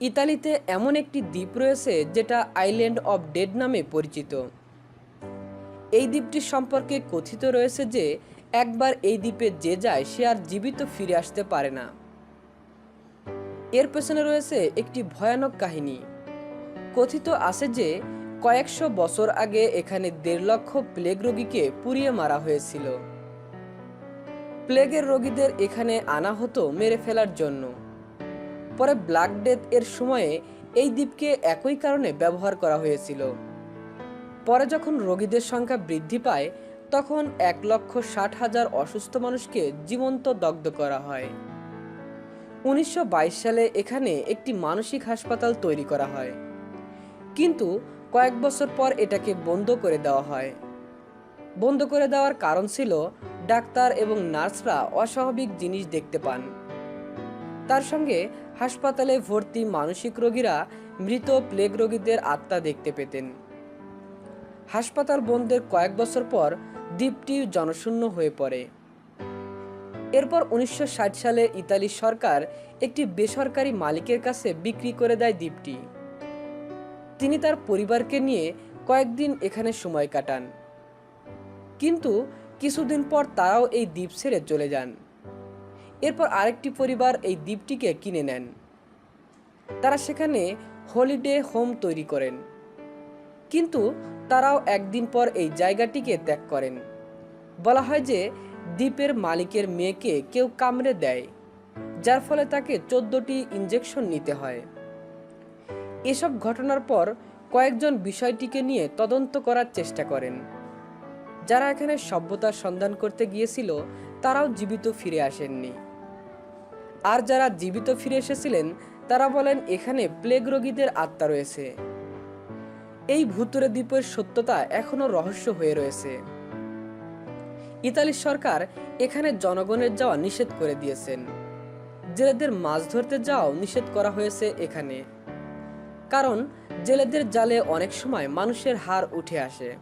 ইতালিতে এমন একটি দ্বীপ রয়েছে যেটা আইল্যান্ড অব ডেড নামে পরিচিত। এই দ্বীপটি সম্পর্কে কথিত রয়েছে যে, একবার এই দ্বীপে যে যায়, সে আর জীবিত ফিরে আসতে পারে না। এর পেছনে রয়েছে একটি ভয়ানক কাহিনী। কথিত আছে যে, কয়েকশো বছর আগে এখানে দেড় লক্ষ প্লেগ রোগীকে পুড়িয়ে মারা হয়েছিল। প্লেগের রোগীদের এখানে আনা হতো মেরে ফেলার জন্য। পরে ব্ল্যাক ডেথ এর সময়ে এই দ্বীপকে একই কারণে ব্যবহার করা হয়েছিল। পরে যখন রোগীদের সংখ্যা বৃদ্ধি পায়, তখন এক লক্ষ ষাট হাজার অসুস্থ মানুষকে জীবন্ত দগ্ধ করা হয়। উনিশশো বাইশ সালে এখানে একটি মানসিক হাসপাতাল তৈরি করা হয়। কিন্তু কয়েক বছর পর এটাকে বন্ধ করে দেওয়া হয়। বন্ধ করে দেওয়ার কারণ ছিল, ডাক্তার এবং নার্সরা অস্বাভাবিক জিনিস দেখতে পান। তার সঙ্গে হাসপাতালে ভর্তি মানসিক রোগীরা মৃত প্লেগ রোগীদের আত্মা দেখতে পেতেন। হাসপাতাল বন্ধের কয়েক বছর পর দ্বীপটি জনশূন্য হয়ে পড়ে। এরপর উনিশশো ষাট সালে ইতালি সরকার একটি বেসরকারি মালিকের কাছে বিক্রি করে দেয় দ্বীপটি তিনি তার পরিবারকে নিয়ে কয়েকদিন এখানে সময় কাটান। কিন্তু কিছুদিন পর তারাও এই দ্বীপ ছেড়ে চলে যান। এরপর আরেকটি পরিবার এই দ্বীপটিকে কিনে নেন। তারা সেখানে হলিডে হোম তৈরি করেন। কিন্তু তারাও একদিন পর এই জায়গাটিকে ত্যাগ করেন। বলা হয় যে দ্বীপের মালিকের মেয়েকে কেউ কামড়ে দেয়, যার ফলে তাকে চোদ্দটি ইঞ্জেকশন নিতে হয়। এসব ঘটনার পর কয়েকজন বিষয়টিকে নিয়ে তদন্ত করার চেষ্টা করেন। যারা এখানে সভ্যতার সন্ধান করতে গিয়েছিল, তারাও জীবিত ফিরে আসেননি। আর যারা জীবিত ফিরে এসেছিলেন, তারা বলেন এখানে প্লেগ রোগীদের আত্মা রয়েছে। এই ভুতুরে দ্বীপের সত্যতা এখনও রহস্য হয়ে রয়েছে। ইতালির সরকার এখানে জনগণের যাওয়া নিষেধ করে দিয়েছেন। জেলেদের মাছ ধরতে যাওয়াও নিষেধ করা হয়েছে এখানে। কারণ জেলেদের জালে অনেক সময় মানুষের হার উঠে আসে।